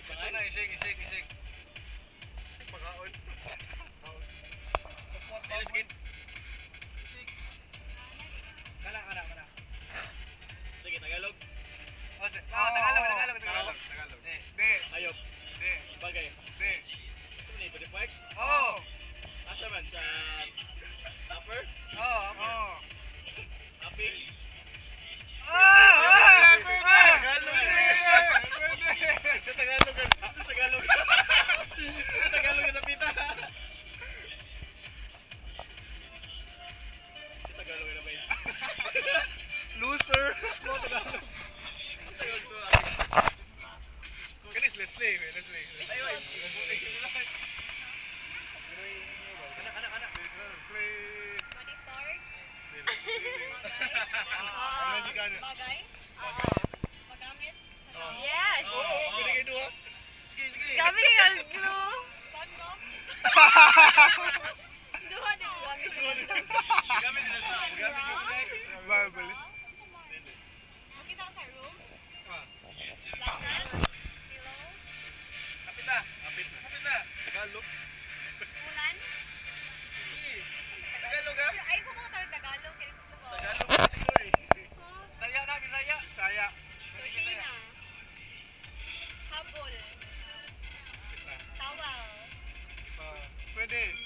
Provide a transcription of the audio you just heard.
isig, isig, isig. Pagkaon. Gid. Kana, kana, kana. Sige, Tagalog. Oh, Tagalog, Tagalog, Tagalog. Tagalog. Ayop. Di. Bagay. Play. Let's play. Ay, ay. Kana. Let's play. Body part? Ano si Gano? Bagay? day.